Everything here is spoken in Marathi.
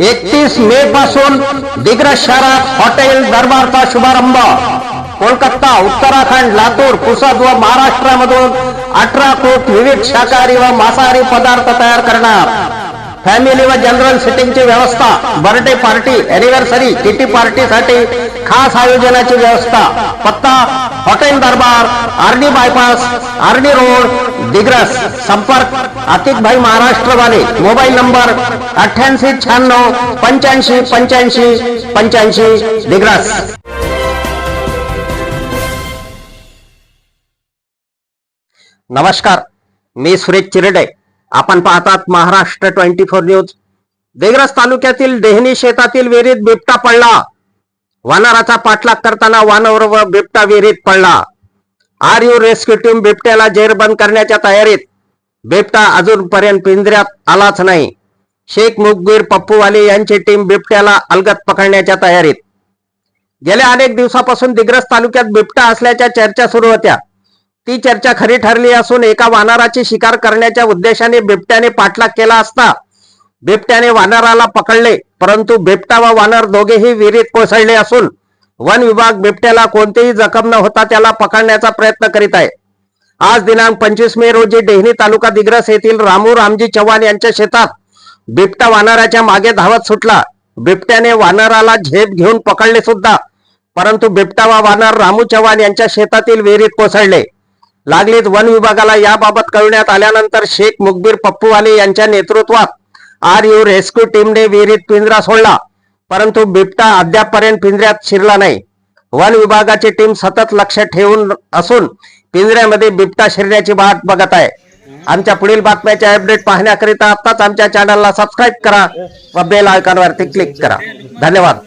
एकतीस मे पासून दिग्रस शहरात हॉटेल दरबारचा शुभारंभ. कोलकाता उत्तराखंड लातूर पुसद व महाराष्ट्रामधून अठरा कोट विविध शाकाहारी व मांसाहारी पदार्थ तयार करणार. फॅमिली व जनरल सिटिंगची व्यवस्था बर्थडे पार्टी अॅनिव्हर्सरी किटी पार्टीसाठी खास आयोजनाची व्यवस्था. पत्ता hotel Darbar RD bypass RD road Digras संपर्क आतिक महाराष्ट्रवाले मोबाईल नंबर अठ्ठ्याऐंशी शहाण्णव पंच्याऐंशी पंच्याऐंशी पंच्याऐंशी दिग्रस. नमस्कार मी सुरेश चिरडे. आपण पाहतात Maharashtra twenty four news. Digras तालुक्यातील देहनी शेतातील विहिरीत बिबटा पडला. वानराचा पाठलाग करताना वानर व बिबटा विहिरीत पडला. आर यू रेस्क्यू टीम बिबट्याला जेरबंद करण्याच्या तयारीत. बिबटा अजूनपर्यंत पिंजऱ्यात आलाच नाही. शेख मुकबीर पप्पूवाले यांची टीम बिबट्याला अलगत पकडण्याच्या तयारीत. गेल्या अनेक दिवसापासून दिग्रस तालुक्यात बिबटा असल्याच्या चर्चा सुरू होत्या. ती चर्चा खरी ठरली असून एका वानराची शिकार करण्याच्या उद्देशाने बिबट्याने पाठलाग केला असता बिबट्याने वानराला पकडले परंतु बिबटा व वानर दोघेही विहिरीत कोसळले असून वन विभाग बिबट्याला कोणतीही जखम न होता त्याला पकडण्याचा प्रयत्न करीत आहे. आज दिनांक पंचवीस मे रोजी डेहणी तालुका दिग्रस येथील रामू रामजी चव्हाण यांच्या शेतात बिबटा वानराच्या मागे धावत सुटला. बिबट्याने वानराला झेप घेऊन पकडले सुद्धा परंतु बिबटा व वानर रामू चव्हाण यांच्या शेतातील विहिरीत कोसळले. लागलीच वन विभागाला याबाबत कळवण्यात आल्यानंतर शेख मुकबीर पप्पूवाले यांच्या नेतृत्वात आर यू रेस्क्यू टीमने विहिरीत पिंजरा सोडला. परंतु बिबटा अद्यापपर्यंत पिंजऱ्यात शिरला नाही. वन विभागाची टीम सतत लक्ष ठेवून असून पिंजऱ्यामध्ये बिबटा शिरण्याची वाट बघत आहे. आमच्या पुढील बातम्याचे अपडेट पाहण्याकरिता आताच आमच्या चॅनलला सबस्क्राईब करा व बेल आयकॉनवरती क्लिक करा. धन्यवाद.